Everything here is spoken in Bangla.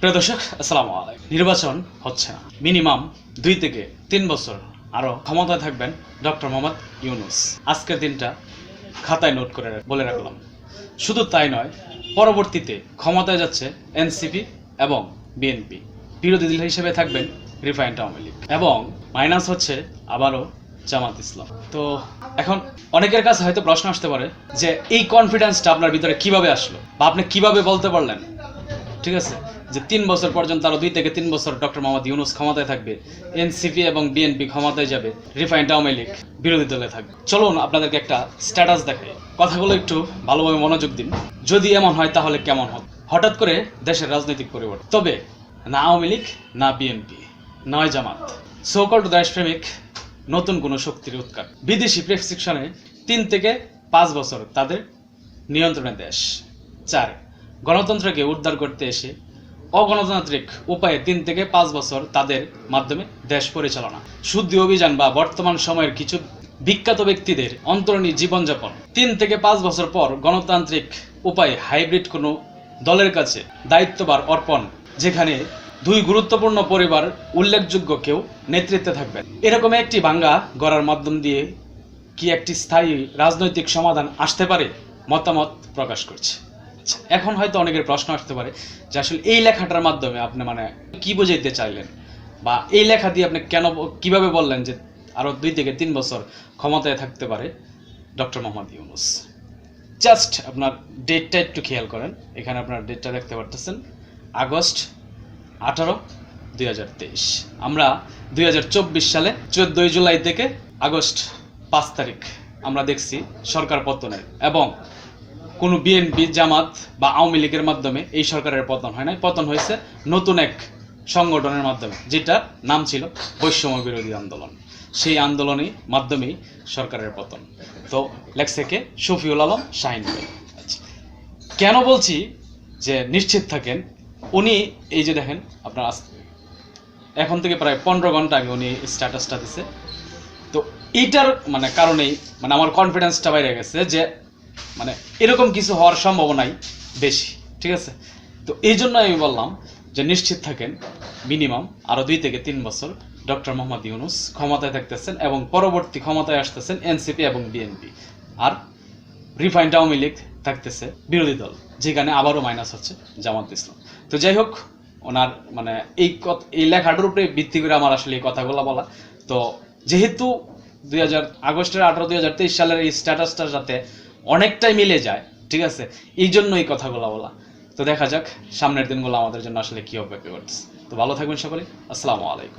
প্রিয় দর্শক, আসসালামু আলাইকুম। নির্বাচন হচ্ছে না। মিনিমাম দুই থেকে তিন বছর আরও ক্ষমতায় থাকবেন ডক্টর মোহাম্মদ ইউনুস। আজকের দিনটা খাতায় নোট করে বলে রাখলাম। শুধু তাই নয়, পরবর্তীতে ক্ষমতায় যাচ্ছে এনসিপি এবং বিএনপি। বিরোধী দল হিসেবে থাকবেন রিফাইন্ড আওয়ামী লীগ। এবং মাইনাস হচ্ছে আবারও জামাত ইসলাম। তো এখন অনেকের কাছে হয়তো প্রশ্ন আসতে পারে যে, এই কনফিডেন্সটা আপনার ভিতরে কীভাবে আসলো? বা আপনি কীভাবে বলতে পারলেন? ঠিক আছে? যে তিন বছর পর্যন্ত আরও দুই থেকে তিন বছর ডক্টর মোহাম্মদ ইউনুস ক্ষমতায় থাকবে, এনসিপি এবং বিএনপি ক্ষমতায় যাবে রিফাইন্ড আওয়ামী লীগ বিরোধী দলে থাকবে। চলুন আপনাদেরকে একটা স্ট্যাটাস দেখাই। কথাগুলো একটু ভালোভাবে মনোযোগ দিন। যদি এমন হয় তাহলে কেমন হবে হঠাৎ করে দেশের রাজনৈতিক পরিবর্তন। তবে না আওয়ামী লীগ, না বিএনপি, নয় জামাত। সোকল্ড দেশপ্রেমিক, নতুন কোনো শক্তির উৎকার বিদেশি প্রেসক্রিপশনে তিন থেকে পাঁচ বছর তাদের নিয়ন্ত্রণে দেশ। চার, গণতন্ত্রকে উদ্ধার করতে এসে অগণতান্ত্রিক উপায়ে তিন থেকে পাঁচ বছর তাদের মাধ্যমে দেশ পরিচালনা। শুদ্ধি অভিযান বা বর্তমান সময়ের কিছু বিখ্যাত ব্যক্তিদের অন্তরণী জীবনযাপন। তিন থেকে পাঁচ বছর পর গণতান্ত্রিক উপায়ে হাইব্রিড কোনো দলের কাছে দায়িত্ববার অর্পণ, যেখানে দুই গুরুত্বপূর্ণ পরিবার উল্লেখযোগ্য কেউ নেতৃত্বে থাকবেন এরকম একটি বাঙ্গা গড়ার মাধ্যম দিয়ে কি একটি স্থায়ী রাজনৈতিক সমাধান আসতে পারে? মতামত প্রকাশ করছে। এখন হয়তো অনেকের প্রশ্ন আসতে পারে যে আসলে এই লেখাটার মাধ্যমে আপনি মানে কি বোঝাইতে চাইলেন? বা এই লেখা দিয়ে আপনি কেন কীভাবে বললেন যে আরও দুই থেকে তিন বছর ক্ষমতায় থাকতে পারে ডক্টর মোহাম্মদ ইউনুস? জাস্ট আপনার ডেটটা একটু খেয়াল করেন। এখানে আপনার ডেটটা দেখতে পারতেছেন। আগস্ট আঠারো, দুই আমরা দুই হাজার চব্বিশ সালে চোদ্দই জুলাই থেকে আগস্ট পাঁচ তারিখ আমরা দেখছি সরকার পতনের। এবং কোনো বিএনপি জামাত বা আওয়ামী লীগের মাধ্যমে এই সরকারের পতন হয় নাই। পতন হয়েছে নতুন এক সংগঠনের মাধ্যমে, যেটার নাম ছিল বৈষম্য বিরোধী আন্দোলন। সেই আন্দোলনের মাধ্যমেই সরকারের পতন। তো লেখছে শফিউল আলম শাহিন আচ্ছা কেন বলছি যে নিশ্চিত থাকেন? উনি, এই যে দেখেন, আপনার এখন থেকে প্রায় পনেরো ঘণ্টা আগে উনি স্ট্যাটাসটা দিছে। তো এইটার মানে কারণেই মানে আমার কনফিডেন্সটা বাইরে গেছে যে মানে এরকম কিছু হওয়ার সম্ভাবনাই বেশি, ঠিক আছে? তো এই জন্য আমি বললাম যে নিশ্চিত থাকেন মিনিমাম আরও দুই থেকে তিন বছর ডক্টর মোহাম্মদ ইউনুস ক্ষমতায় থাকতেছেন এবং পরবর্তী ক্ষমতায় আসতেছেন এনসিপি এবং বিএনপি। আর রিফাইন্ড আওয়ামী লীগ থাকতেছে বিরোধী দল, যেখানে আবারও মাইনাস হচ্ছে জামাত ইসলাম। তো যাই হোক, ওনার মানে এই এই লেখাটার উপরে ভিত্তি করে আমার আসলে এই কথাগুলো বলা। তো যেহেতু দুই হাজার আগস্টের আঠারো, দুই সালের এই স্ট্যাটাসটার সাথে অনেকটাই মিলে যায়, ঠিক আছে? এই জন্য এই কথাগুলো বলা। তো দেখা যাক, সামনের দিনগুলো আমাদের জন্য আসলে কি অপেক্ষা করছে তো ভালো থাকবেন সকলে। আসসালামু আলাইকুম।